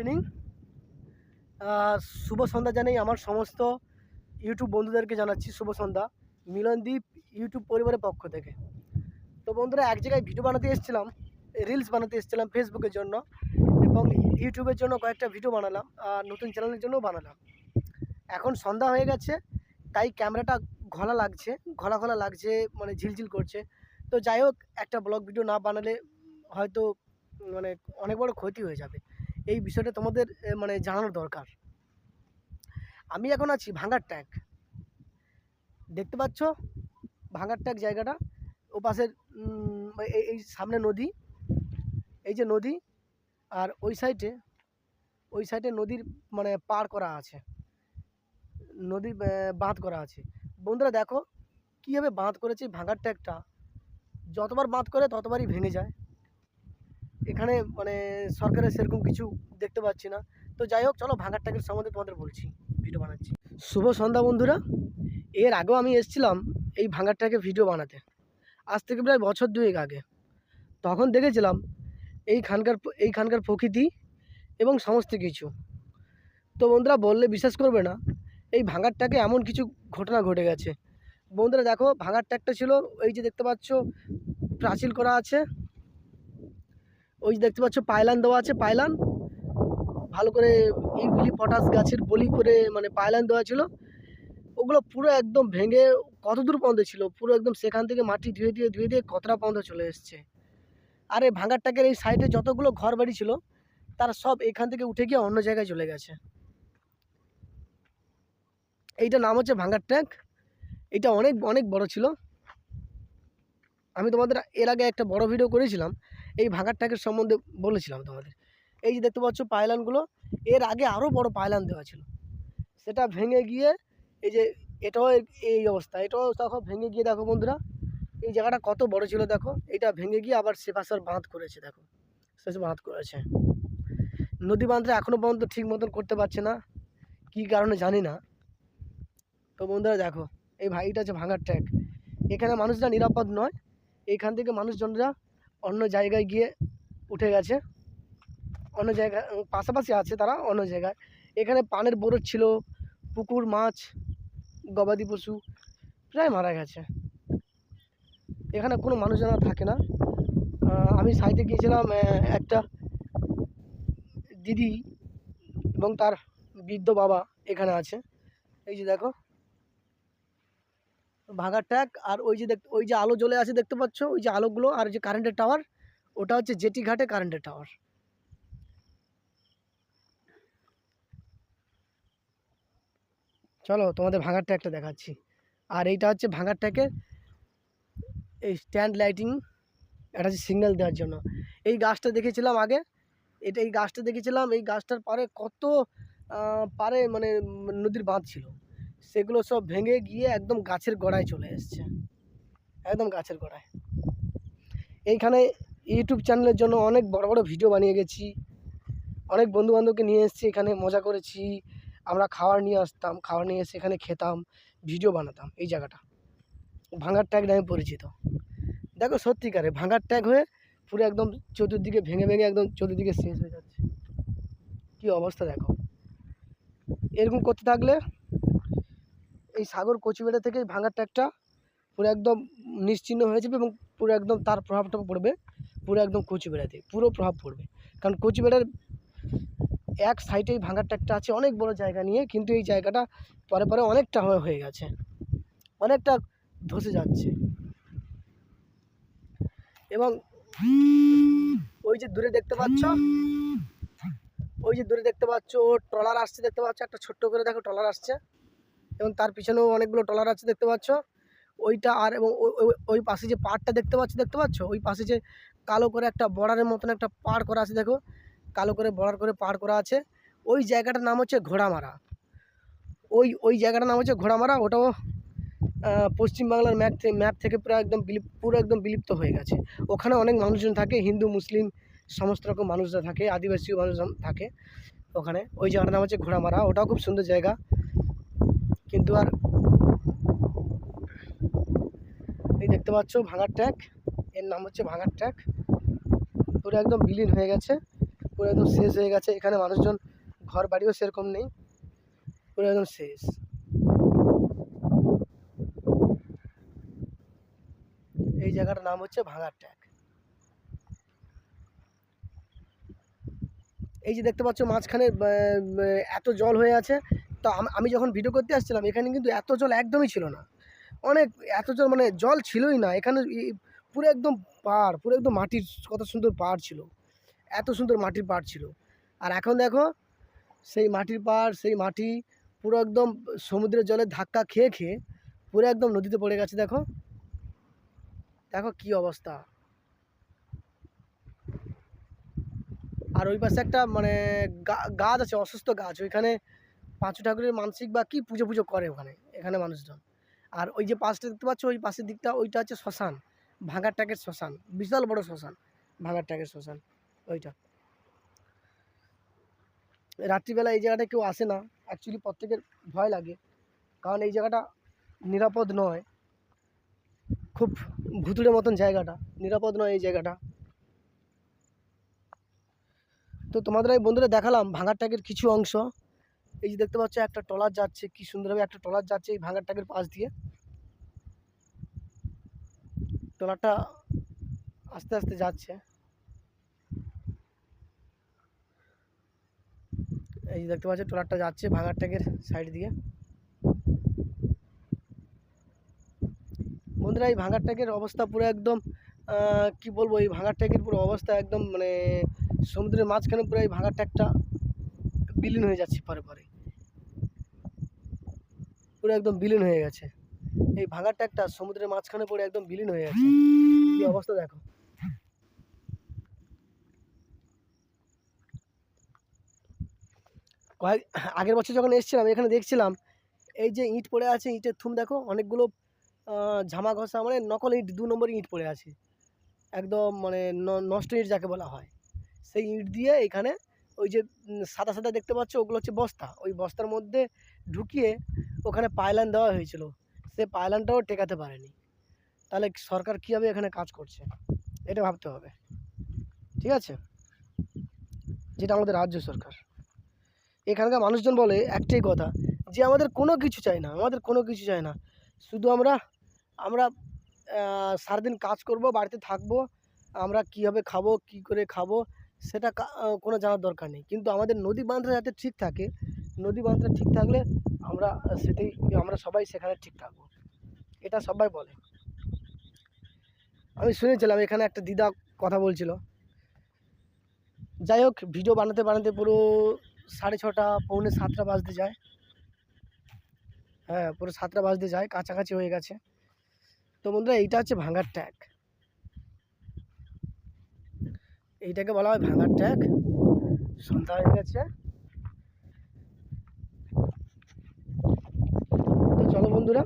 Evening শুভ সন্ধ্যা জানাই আমার সমস্ত ইউটিউব বন্ধুদেরকে জানাচ্ছি শুভ সন্ধ্যা। মিলনদীপ ইউটিউব পরিবারের পক্ষ থেকে। তো বন্ধুরা, এক জায়গায় ভিডিও বানাতে এসেছিলাম রিলস বানাতে এসেছিলাম ফেসবুকের জন্য এবং ইউটিউবের জন্য কয়েকটা ভিডিও বানালাম আর নতুন চ্যানেলের জন্যও বানালাম। এখন সন্ধ্যা হয়ে গেছে, তাই ক্যামেরাটা ঘোলা লাগছে, ঘোলা ঘোলা লাগছে মানে ঝিলঝিল করছে। তো যাই হোক, একটা ব্লগ ভিডিও না বানালে হয়তো মানে অনেক বড় ক্ষতি হয়ে যাবে। এই বিষয়টা তোমাদের মানে জানানোর দরকার। আমি এখন আছি ভাঙার ট্যাগ দেখতে পাচ্ছ? ভাঙার ট্যাগ জায়গাটা। ও পাশের এই সামনে নদী। এই যে নদী আর ওই সাইডে ওই সাইডে নদীর মানে পার করা আছে। নদী আহ, বাঁধ করা আছে। বন্ধুরা দেখো কীভাবে বাঁধ করেছে ভাঙার ট্যাগটা যতবার বাঁধ করে ততবারই ভেঙে যায়। এখানে মানে সরকারের সেরকম কিছু দেখতে পাচ্ছি না। তো যাই হোক, চলো ভাঙার ট্যাগের সম্বন্ধে তোমাদের বলছি ভিডিও বানাচ্ছি। শুভ সন্ধ্যা বন্ধুরা, এর আগেও আমি এসেছিলাম এই ভাঙার ট্যাগে ভিডিও বানাতে। আজ থেকে প্রায় বছর দুয়েক আগে। তখন দেখেছিলাম এইখানকার এইখানকার প্রকৃতি এবং সমস্ত কিছু। তো বন্ধুরা, বললে বিশ্বাস করবে না, এই ভাঙার ট্যাগে এমন কিছু ঘটনা ঘটে গেছে। বন্ধুরা, দেখো, ভাঙার ট্যাগটা ছিল, এই যে দেখতে পাচ্ছ, প্রাচীল করা আছে। ওই দেখতে পাচ্ছ পায়লান দেওয়া আছে, পায়লান। ভালো করে ইউলি পটাশ গাছের বলি করে মানে পায়লান দেওয়া ছিল। ওগুলো পুরো একদম ভেঙে কত দূর পর্যন্ত ছিল? পুরো একদম সেখান থেকে মাটি ধুয়ে দিয়ে ধুয়ে দিয়ে কতটা পর্যন্ত চলে এসছে? আর এই ভাঙার টাকের এই সাইডে যতগুলো ঘর বাড়ি ছিল, তারা সব এখান থেকে উঠে গিয়ে অন্য জায়গায় চলে গেছে। এইটা নাম হচ্ছে ভাঙার ট্যাঙ্ক। এটা অনেক অনেক বড় ছিল। আমি তোমাদের এর আগে একটা বড় ভিডিও করেছিলাম। এই ভাঙার ট্যাঙ্কের সম্বন্ধে বলেছিলাম তোমাদের। এই যে দেখতে পাচ্ছ পায়লানগুলো এর আগে আরও বড় পায়লান দেওয়া ছিল। সেটা ভেঙে গিয়ে এই যে এটাও এই অবস্থা, এটাও দেখো ভেঙে গিয়ে দেখো বন্ধুরা, এই জায়গাটা কত বড় ছিল দেখো, এটা ভেঙে গিয়ে আবার সে বাঁধ করেছে দেখো শেষ বাঁধ করেছে। নদী বাঁধটা এখনও পর্যন্ত ঠিক মতন করতে পারছে না, কী কারণে জানি না। তো বন্ধুরা দেখো, এই ভাইটা হচ্ছে ভাঙার ট্র্যাক এখানে মানুষরা নিরাপদ নয়, এখান থেকে মানুষজনরা অন্য জায়গায় গিয়ে উঠে গেছে। অন্য জায়গায় পাশাপাশি আছে তারা অন্য জায়গায়। এখানে পানের বরফ ছিল, পুকুর, মাছ, গবাদি পশু প্রায় মারা গেছে। এখানে কোনো মানুষজন থাকে না। আমি সাইডে গিয়েছিলাম একটা দিদি এবং তার বৃদ্ধ বাবা এখানে আছে। এই যে দেখো ভাঙার ট্যাগ আর ওই যে দেখ ওই যে আলো জ্বলে আছে দেখতে পাচ্ছ? ওই যে আলোগুলো আর যে কারেন্টের টাওয়ার ওটা হচ্ছে জেটি ঘাটে কারেন্টের টাওয়ার চলো তোমাদের ভাঙার ট্যাগটা দেখাচ্ছি। আর এইটা হচ্ছে ভাঙার ট্যাগের এই স্ট্যান্ড লাইটিং এটা হচ্ছে সিগন্যাল দেওয়ার জন্য। এই গাছটা দেখেছিলাম আগে? এটা এই গাছটা দেখেছিলাম, এই গাছটার পারে কত পারে মানে নদীর বাঁধ ছিল। সেগুলো সব ভেঙে গিয়ে একদম গাছের গোড়ায় চলে এসছে। একদম গাছের গোড়ায়। এইখানে ইউটিউব চ্যানেলের জন্য অনেক বড় বড় ভিডিও বানিয়ে গেছি। অনেক বন্ধু বান্ধবকে নিয়ে এসেছি, এখানে মজা করেছি। আমরা খাবার নিয়ে আসতাম খাবার নিয়ে এসে এখানে খেতাম ভিডিও বানাতাম এই জায়গাটা। ভাঙার ট্যাগ নামে পরিচিত। দেখো সত্যিকারে ভাঙার ট্যাগ হয়ে পুরো একদম চতুর্দিকে ভেঙে ভেঙে একদম চতুর্দিকে শেষ হয়ে যাচ্ছে। কী অবস্থা দেখো। এরকম করতে থাকলে এই সাগর কচুবেড়া থেকে এই ভাঙার ট্যাগটা পুরো একদম নিশ্চিহ্ন হয়ে যাবে এবং পুরো একদম তার প্রভাবটা পড়বে পুরো একদম কচুবেড়াতে পুরো প্রভাব পড়বে। কারণ কচুবেড়ার এক সাইডেই ভাঙার ট্যাগটা আছে, অনেক বড় জায়গা নিয়ে, কিন্তু এই জায়গাটা পরে পরে অনেকটা হয়ে গেছে। অনেকটা ধসে যাচ্ছে। এবং ওই যে দূরে দেখতে পাচ্ছ, ওই যে দূরে দেখতে পাচ্ছ, ও ট্রলার আসছে, দেখতে পাচ্ছ, একটা ছোট্ট করে দেখো ট্রলার আসছে। এবং তার পিছনেও অনেকগুলো ট্রলার আছে দেখতে পাচ্ছ। ওইটা আর এবং ওই- পাশে যে পাড়টা দেখতে পাচ্ছ দেখতে পাচ্ছ? ওই পাশে যে কালো করে একটা বর্ডারের মতন একটা পাড় করা আছে, দেখো। কালো করে বর্ডার করে পাড় করা আছে। ওই জায়গাটার নাম হচ্ছে ঘোড়ামারা। ওই ওই জায়গাটার নাম হচ্ছে ঘোড়ামারা। ওটাও পশ্চিমবাংলার ম্যাপ থেকে ম্যাপ থেকে পুরো একদম বিলিপ পুরো একদম বিলুপ্ত হয়ে গেছে। ওখানে অনেক মানুষজন থাকে, হিন্দু, মুসলিম, সমস্ত রকম মানুষরা থাকে আদিবাসী মানুষজন থাকে ওখানে। ওই জায়গাটার নাম হচ্ছে ঘোড়ামারা। ওটাও খুব সুন্দর জায়গা। কিন্তু আর এই দেখতে পাচ্ছ ভাঙার ট্যাগ এর নাম হচ্ছে ভাঙার ট্যাগ পুরো একদম বিলীন হয়ে গেছে। পুরো একদম শেষ হয়ে গেছে। এখানে মানুষজন ঘর বাড়িও সেরকম নেই। পুরো একদম শেষ। এই জায়গাটার নাম হচ্ছে ভাঙার ট্যাগ এই যে দেখতে পাচ্ছ মাঝখানে এত জল হয়ে আছে। তো আমি যখন ভিডিও করতে আসছিলাম, এখানে কিন্তু এত জল একদমই ছিল না। অনেক, এত জল মানে জল ছিলই না। এখানে পুরো একদম পাড় পুরো একদম মাটির কত সুন্দর পাড় ছিল। এত সুন্দর মাটির পাড় ছিল। আর এখন দেখো, সেই মাটির পাড় সেই মাটি পুরো একদম সমুদ্রের জলে ধাক্কা খেয়ে খেয়ে পুরো একদম নদীতে পড়ে গেছে, দেখো। দেখো কি অবস্থা। আর ওই পাশে একটা মানে গাছ আছে, অসুস্থ গাছ। ওইখানে পাঁচু ঠাকুরের মানসিক বা কি পুজো পুজো করে ওখানে, এখানে মানুষজন। আর ওই যে পাশটা দেখতে পাচ্ছ, ওই পাশের দিকটা, ওইটা হচ্ছে শ্মশান ভাঙার ট্যাগের শ্মশান, বিশাল বড় শ্মশান ভাঙার ট্যাগের শ্মশান, ওইটা। রাত্রিবেলা এই জায়গাটা কেউ আসে না অ্যাকচুয়ালি প্রত্যেকের ভয় লাগে, কারণ এই জায়গাটা নিরাপদ নয়, খুব ভুতুড়ের মতন জায়গাটা, নিরাপদ নয় এই জায়গাটা। তো তোমাদের এই বন্ধুরা দেখালাম ভাঙার ট্যাগের কিছু অংশ এই যে দেখতে পাচ্ছ, একটা ট্রলার যাচ্ছে, কি সুন্দরভাবে একটা ট্রলার যাচ্ছে এই ভাঙার ট্যাগের পাশ দিয়ে। ট্রলারটা আস্তে আস্তে যাচ্ছে। এই যে দেখতে পাচ্ছ, ট্রলারটা যাচ্ছে ভাঙার ট্যাগের সাইড দিয়ে। বন্ধুরা, এই ভাঙার ট্যাগের অবস্থা পুরো একদম কি বলব, এই ভাঙার ট্যাগের পুরো অবস্থা একদম মানে সমুদ্রের মাঝখানে পুরো এই ভাঙার ট্যাগটা বিলীন হয়ে যাচ্ছে পরে পরে। পুরো একদম বিলীন হয়ে গেছে। এই ভাঙার ট্যাগটা সমুদ্রের মাঝখানে পড়ে একদম বিলীন হয়ে গেছে। কি অবস্থা দেখো। কয়েক, আগের বছর যখন এসেছিলাম, এখানে দেখছিলাম, এই যে ইট পড়ে আছে, ইটের থুম দেখো, অনেকগুলো ঝামা ঘষা মানে নকল ইট, দু নম্বর ইট পড়ে আছে। একদম মানে নষ্ট ইট যাকে বলা হয়। সেই ইট দিয়ে এখানে ওই যে সাদা সাদা দেখতে পাচ্ছ, ওগুলো হচ্ছে বস্তা। ওই বস্তার মধ্যে ঢুকিয়ে ওখানে পাইলান দেওয়া হয়েছিল। সে পাইলানটাও টেকাতে পারেনি। তাহলে সরকার কীভাবে এখানে কাজ করছে? এটা ভাবতে হবে। ঠিক আছে? যেটা আমাদের রাজ্য সরকার। এখানকার মানুষজন বলে একটাই কথা, যে আমাদের কোনো কিছু চাই না, আমাদের কোনো কিছু চাই না। শুধু আমরা আমরা সারাদিন কাজ করব, বাড়িতে থাকব, আমরা কীভাবে খাব, কি করে খাব, সেটা কোনো জানার দরকার নেই। কিন্তু আমাদের নদী বাঁধটা যাতে ঠিক থাকে নদী বাঁধটা ঠিক থাকলে আমরা সেটি, আমরা সবাই সেখানে ঠিক থাকব। এটা সবাই বলে। আমি শুনেছিলাম, এখানে একটা দিদা কথা বলছিল। যাই হোক, ভিডিও বানাতে বানাতে পুরো সাড়ে ছটা, পৌনে সাতটা বাজতে যায়। হ্যাঁ পুরো সাতটা বাজতে যায়, কাছাকাছি হয়ে গেছে। তো বন্ধুরা, এইটা হচ্ছে ভাঙার ট্যাগ। এইটাকে বলা হয় ভাঙার ট্যাগ। সন্ধ্যা হয়ে গেছে তো চলো বন্ধুরা।